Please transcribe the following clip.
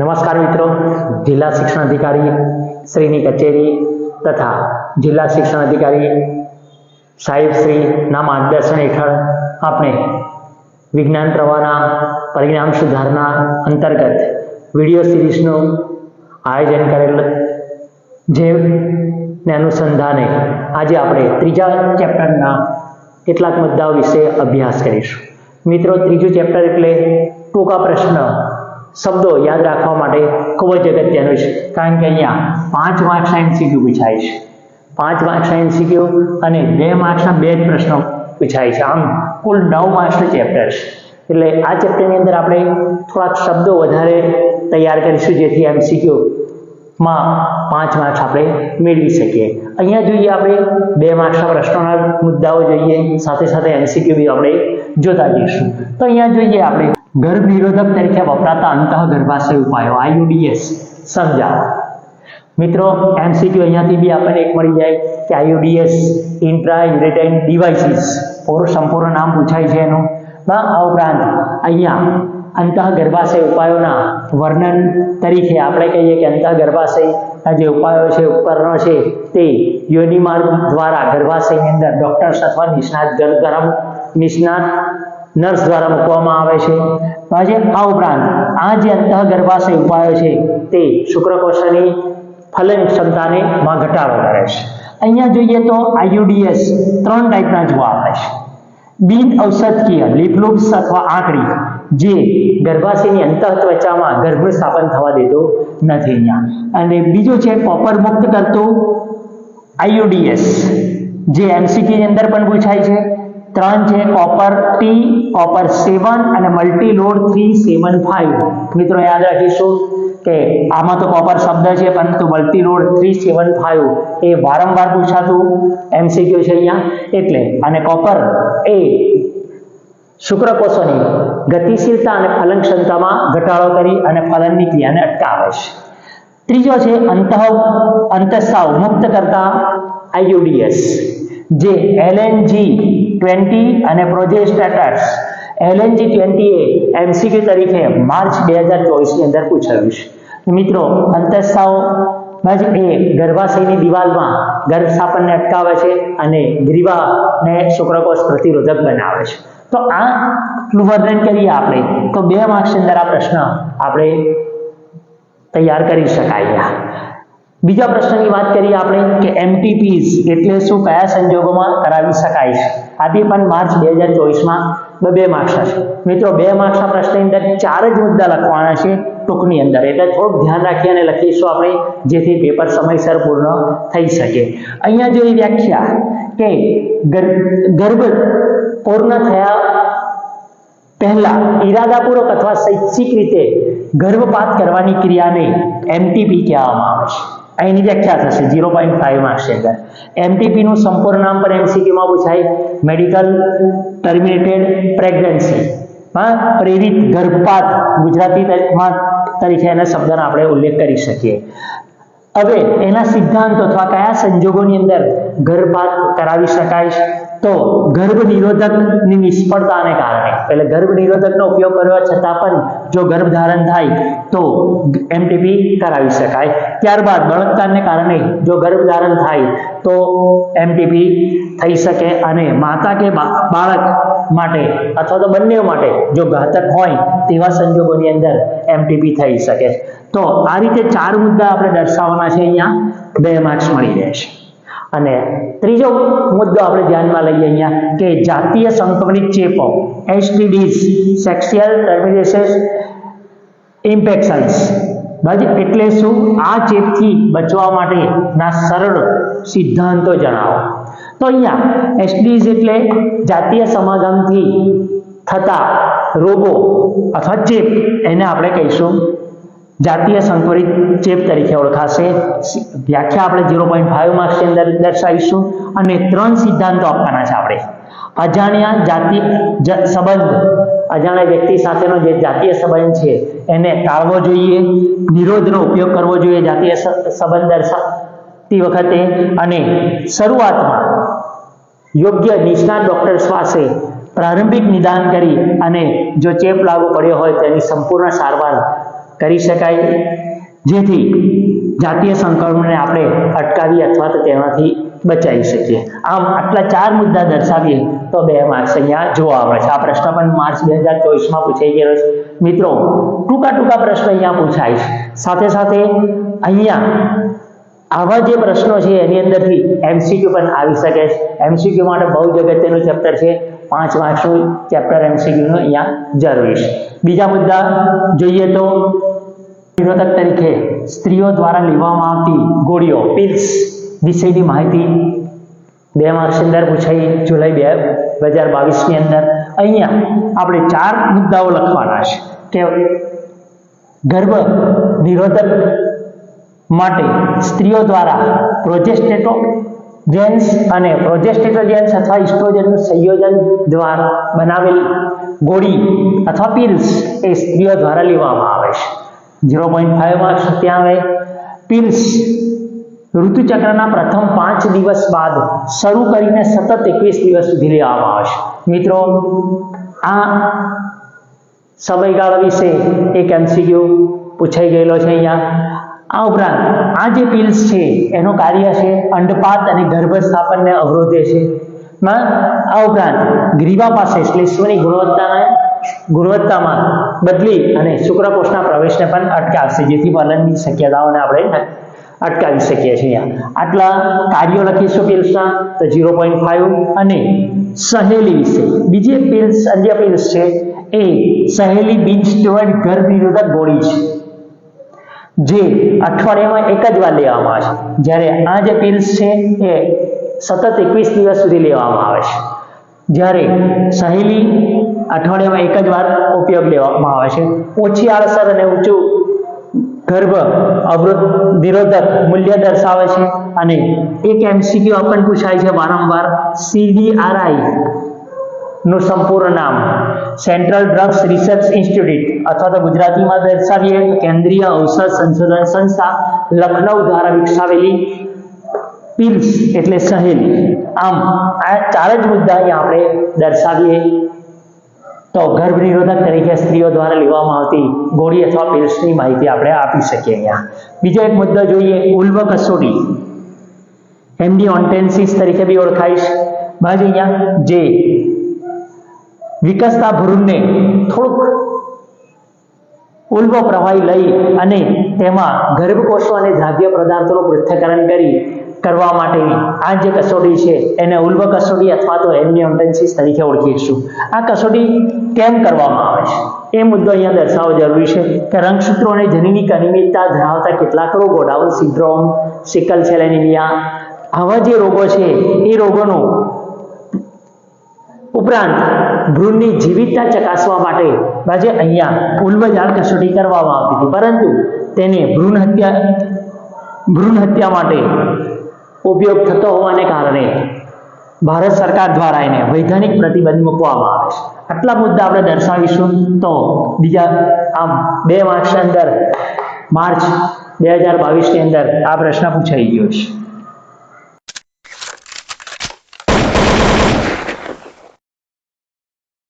નમસ્કાર મિત્રો. જિલ્લા શિક્ષણ અધિકારી શ્રીની કચેરી તથા જિલ્લા શિક્ષણ અધિકારી સાહેબ શ્રીના માર્ગદર્શન હેઠળ આપણે વિજ્ઞાન પ્રવાહના પરિણામ સુધારણા અંતર્ગત વીડિયો સિરીઝનું આયોજન કરેલ જેને અનુસંધાને આજે આપણે ત્રીજા ચેપ્ટરના કેટલાક મુદ્દાઓ વિશે અભ્યાસ કરીશું. મિત્રો, ત્રીજું ચેપ્ટર એટલે ટૂંકા પ્રશ્ન શબ્દો યાદ રાખવા માટે ખૂબ જ અગત્યનું છે. કારણ કે અહીંયા પાંચ માર્ક્સના એમસીક્યુ પૂછાય છે. પાંચ માર્ક્સના એમસીક્યુ અને બે માર્ક્સના બે જ પ્રશ્નો પૂછાય છે. આમ કુલ નવ માર્ક્સનું ચેપ્ટર છે. એટલે આ ચેપ્ટરની અંદર આપણે થોડાક શબ્દો વધારે તૈયાર કરીશું જેથી એમસીક્યુ માં પાંચ માર્ક્સ આપણે મેળવી શકીએ. અહીંયા જોઈએ આપણે બે માર્ક્સના પ્રશ્નોના મુદ્દાઓ જોઈએ. સાથે સાથે એમસીક્યુ બી આપણે જોતા જઈશું. તો અહીંયા જોઈએ આપણે ગર્ભ નિરોધક તરીકે વપરાતા અંતઃ ગર્ભાશય ઉપાયો આઈયુડીએસ સમજાવો મિત્રો એમસીક્યુ અહીંયાથી બી આપણને એક મળી જાય કે આઈયુડીએસ ઇન્ટ્રા યુરેટાઇન ડિવાઇસીસ પૂરું સંપૂર્ણ નામ પૂછાય છે એનું. બા, આ ઉપરાંત અહીંયા અંતઃ ગર્ભાશય ઉપાયોના વર્ણન તરીકે આપણે કહીએ કે અંતઃ ગર્ભાશયના જે ઉપાયો છે, ઉપકરણો છે, તે યોનિ માર્ગ દ્વારા ગર્ભાશયની અંદર ડોક્ટર્સ અથવા નિષ્ણાત ગરમ નિષ્ણાત નર્સ દ્વારા મૂકવામાં આવે છે. આજે આ ઉપરાંત આ જે અંતઃ ગર્ભાશય ઉપાયો છે તે શુક્રકોષની ફલન ક્ષમતાને માં ઘટાડો કરે છે. અહીંયા જોઈએ તો આયુડીએસ ત્રણ ટાઈપના જોવા મળે છે. બિન ઔષધકીય લિપલુપ્સ અથવા આંકડી, જે ગર્ભાશયની અંતઃ ત્વચામાં ગર્ભ સ્થાપન થવા દેતો નથી અહીંયા. અને બીજું છે કોપર મુક્ત કરતું આયુડીએસ જે એમસીક્યુ ની અંદર પણ પૂછાય છે. ત્રણ છે કોપર ટી કોપર સેવન અને multi load three seven five મિત્રો યાદ રાખીશું કે આમાં તો કોપર શબ્દ છે, પરંતુ multi load three seven five એ વારંવાર પૂછાતું એમસીક્યુ છે અહીંયા. એટલે અને કોપર એ શુક્રકોષોની ગતિશીલતા અને ફલન ક્ષમતામાં ઘટાડો કરી અને ફલનની ક્રિયાને અટકાવે છે. ત્રીજો છે અંતઃ અંતઃસ્રાવ મુક્ત કરતા આઈયુડીએસ જે એલએનજી ટ્વેન્ટી અને પ્રોજેસ્ટેટર્સ એલએનજી ટ્વેન્ટી એ એમસીક્યુ તરીકે માર્ચ બે હજાર ચોવીસની અંદર પૂછાયું છે. મિત્રો, અંતસ્તાઓ એ ગર્ભાશયની દિવાલમાં ગર્ભસ્થાપનને અટકાવે છે અને ગ્રીવાને શુક્રકોષ પ્રતિરોધક બનાવે છે. તો આ વર્ણન કરીએ આપણે, તો બે માર્ક્સની અંદર આ પ્રશ્ન આપણે તૈયાર કરી શકાય. બીજા પ્રશ્નની વાત કરીએ આપણે કે એમટીપીઝ એટલે શું, કયા સંજોગોમાં કરાવી શકાય છે? આથી પણ માર્ચ બે હજાર ચોવીસમાં બે માર્ક્સના છે મિત્રો, બે માર્ક્સના પ્રશ્નની અંદર ચાર જ મુદ્દા લખવાના છે ટૂંકની અંદર. એટલે થોડુંક ધ્યાન રાખી અને લખીશું આપણે, જેથી પેપર સમયસર પૂર્ણ થઈ શકે. અહીંયા જોઈ વ્યાખ્યા કે ગર્ભ પૂર્ણ થયા પહેલા ઈરાદાપૂર્વક અથવા શૈક્ષિક રીતે ગર્ભપાત કરવાની ક્રિયાને એમટીપી કહેવામાં આવે છે. અહીંની વ્યાખ્યા થશે ઝીરો પોઈન્ટ ફાઈવ માર્ક્સની અંદર. એમટીપીનું સંપૂર્ણ નામ પણ એમસીક્યુમાં પૂછાય. મેડિકલ ટર્મિનેટેડ પ્રેગ્નન્સી હા, પ્રેરિત ગર્ભપાત ગુજરાતીમાં તરીકે એના શબ્દનો આપણે ઉલ્લેખ કરી શકીએ. હવે એના સિદ્ધાંતો અથવા કયા સંજોગોની અંદર ગર્ભપાત કરાવી શકાય તો ગર્ભ નિરોધકની નિષ્ફળતાને કારણે. એટલે ગર્ભ નિરોધકનો ઉપયોગ કરવા છતાં પણ જો ગર્ભ ધારણ થાય તો એમટીપી કરાવી શકાય. ત્યારબાદ બળાત્કારને કારણે જો ગર્ભ ધારણ થાય તો એમટીપી થઈ શકે અને માતા કે બાળક માટે અથવા તો બંને માટે જો ઘાતક હોય તેવા સંજોગોની અંદર એમટીપી થઈ શકે. તો આ રીતે ચાર મુદ્દા આપણે દર્શાવવાના છે અહીંયા. બે માર્ક્સ મળી રહેશે અને ત્રીજો મુદ્દો આપણે ધ્યાનમાં લઈએ અહીંયા કે જાતીય સંક્રમિત ચેપો એસટીડીઝ સેક્સ્યુઅલ ટર્મિનેશન ઇન્ફેક્શન્સ બરાબર એટલે શું? આ ચેપથી બચવા માટેના સરળ સિદ્ધાંતો જણાવો. તો અહીંયા એસટીડીઝ એટલે જાતીય સમાગમથી થતા રોગો અથવા ચેપ, એને આપણે કહીશું જાતીય સંકુલિત ચેપ તરીકે ઓળખાશે. વ્યાખ્યા આપણે ઝીરો પોઈન્ટ ફાઈવ માર્ક્સની અંદર દર્શાવીશું અને ત્રણ સિદ્ધાંતો આપવાના છે આપણે. અજાણ્યા જાતિ સંબંધ. અજાણ્યા વ્યક્તિ સાથેનો જે જાતીય સંબંધ છે, એને ટાળવો જોઈએ. નિરોધનો ઉપયોગ કરવો જોઈએ જાતીય સંબંધ દર્શાવતી વખતે. અને શરૂઆતમાં યોગ્ય નિષ્ણાત ડોક્ટર્સ પાસે પ્રારંભિક નિદાન કરી અને જો ચેપ લાગુ પડ્યો હોય તેની સંપૂર્ણ સારવાર કરી શકાય. જેથી જાતીય સંક્રમણને આપણે અટકાવી અથવા તો તેમાંથી બચાવી શકીએ. આમ આટલા ચાર મુદ્દા દર્શાવીએ તો બે માર્ક્સ અહીંયા જોવા મળે છે. આ પ્રશ્ન પણ માર્ચ બે હજાર ચોવીસમાં પૂછાઈ ગયેલો છે. મિત્રો, ટૂંકા ટૂંકા પ્રશ્ન અહીંયા પૂછાય છે. સાથે સાથે અહીંયા આવા જે પ્રશ્નો છે એની અંદરથી એમસીક્યુ પણ આવી શકે છે. એમસીક્યુ માટે બહુ જ અગત્યનું ચેપ્ટર છે. પાંચ માર્ક્સનું ચેપ્ટર એમસીક્યુનું અહીંયા જરૂરી છે. બીજા મુદ્દા જોઈએ તો નિરોધક તરીકે સ્ત્રીઓ દ્વારા લેવામાં આવતી ગોળીઓ પિલ્સ વિષયની માહિતી બે માર્ક્સ અંદર પૂછાઈ જુલાઈ બે હજાર બાવીસની અંદર. અહીંયા આપણે ચાર મુદ્દાઓ લખવાના છે કે ગર્ભ નિરોધક માટે સ્ત્રીઓ દ્વારા પ્રોજેસ્ટેટો જેન્સ અને પ્રોજેસ્ટેટોજેન્સ અથવા ઇસ્ટ્રોજનનું સંયોજન દ્વારા બનાવેલ ગોળી અથવા પિલ્સ એ સ્ત્રીઓ દ્વારા લેવામાં આવે છે. ઝીરો પોઈન્ટ ફાઈવમાં આવે પિલ્સ ઋતુચક્રના પ્રથમ પાંચ દિવસ બાદ શરૂ કરીને સતત એકવીસ દિવસ સુધી લેવામાં આવે છે મિત્રો, આ સમયગાળા વિશે એક એમસીક્યુ પૂછાઈ ગયેલો છે અહીંયા. આ ઉપરાંત, આ જે પિલ્સ છે, એનું કાર્ય છે અંડપાત અને ગર્ભસ્થાપનને અવરોધે છે. આ ઉપરાંત, ગ્રીવા પાસે શ્લેષ્મની ગુણવત્તાને ગુણવત્તામાં બદલી અને શુક્રકોષના પ્રવેશને પણ અટકાવશે, જેથી વલણની શક્યતાઓને આપણે અટકાવી શકીએ છીએ. આટલા કાર્યો લખીશું પિલ્સના તો ઝીરો પોઈન્ટ ફાઈવ અને સહેલી વિશે. બીજી પિલ્સ અન્ય પિલ્સ છે, એ સહેલી બીજ સ્ટેરોઇડ ઘર નિરોધક ગોળી છે, જે અઠવાડિયામાં એક જ વાર લેવામાં આવે છે. જ્યારે આ જે પિલ્સ છે, એ સતત એકવીસ દિવસ સુધી લેવામાં આવે છે. જ્યારે સહેલી અઠવાડિયામાં એક જ વાર ઉપયોગ લેવામાં આવે છે. ઓછી આળસર અને ઊંચું ગર્ભ અવરોધ નિરોધક મૂલ્ય દર્શાવે છે અને એક એમસીક્યુ આપણને પૂછાય છે વારંવાર સીડીઆરઆઈ નું સંપૂર્ણ નામ. સેન્ટ્રલ ડ્રગ્સ રિસર્ચ ઇન્સ્ટિટ્યૂટ અથવા તો ગુજરાતીમાં દર્શાવીએ કેન્દ્રીય ઔષધ સંશોધન સંસ્થા લખનઉ દ્વારા વિકસાવેલી પિલ્સ એટલે સહેલ આમ, આ ચાર જ મુદ્દા અહીંયા આપણે દર્શાવીએ. તો ગર્ભ નિરોધક તરીકે સ્ત્રીઓ દ્વારા લેવામાં આવતી ગોળી અથવા પિલ્સની માહિતી આપણે આપી શકીએ અહીંયા. બીજો એક મુદ્દો જોઈએ, ઉલ્વ કસોટી. એમની ઓન્ટેન્સીસ તરીકે બી ઓળખાઈશ છે. અહીંયા. જે વિકસતા ભ્રૂણને થોડુંક ઉલ્વ પ્રવાહી લઈ અને તેમાં ગર્ભકોષો અને દ્રાવ્ય પદાર્થોનું પૃથ્થકરણ કરી કરવા માટે આ જે કસોટી છે, એને ઉલ્વ કસોટી અથવા તો એમનિયોન્ટેન્સિસ તરીકે ઓળખીશું. આ કસોટી કેમ કરવામાં આવે છે? એ મુદ્દો અહીંયા દર્શાવવો જરૂરી છે કે રંગસૂત્રો અને જનીનિક અનિયમિતતા ધરાવતા કેટલાક રોગો, Down syndrome, sickle cell anaemia, આવા જે રોગો છે, એ રોગોનો ઉપરાંત ભ્રૂણની જીવિતતા ચકાસવા માટે આજે અહીંયા ઉલ્વજાળ કસોટી કરવામાં આવતી હતી. પરંતુ તેને ભ્રૂણ હત્યા ભ્રૂણ હત્યા માટે ઉપયોગ થતો હોવાને કારણે ભારત સરકાર દ્વારા એને વૈધાનિક પ્રતિબંધ મૂકવામાં આવે છે. આટલા મુદ્દા આપણે દર્શાવીશું તો બીજા આમ બે માર્ક્સ અંદર, માર્ચ બે હજાર બાવીસની અંદર આ પ્રશ્ન પૂછાઈ ગયો છે.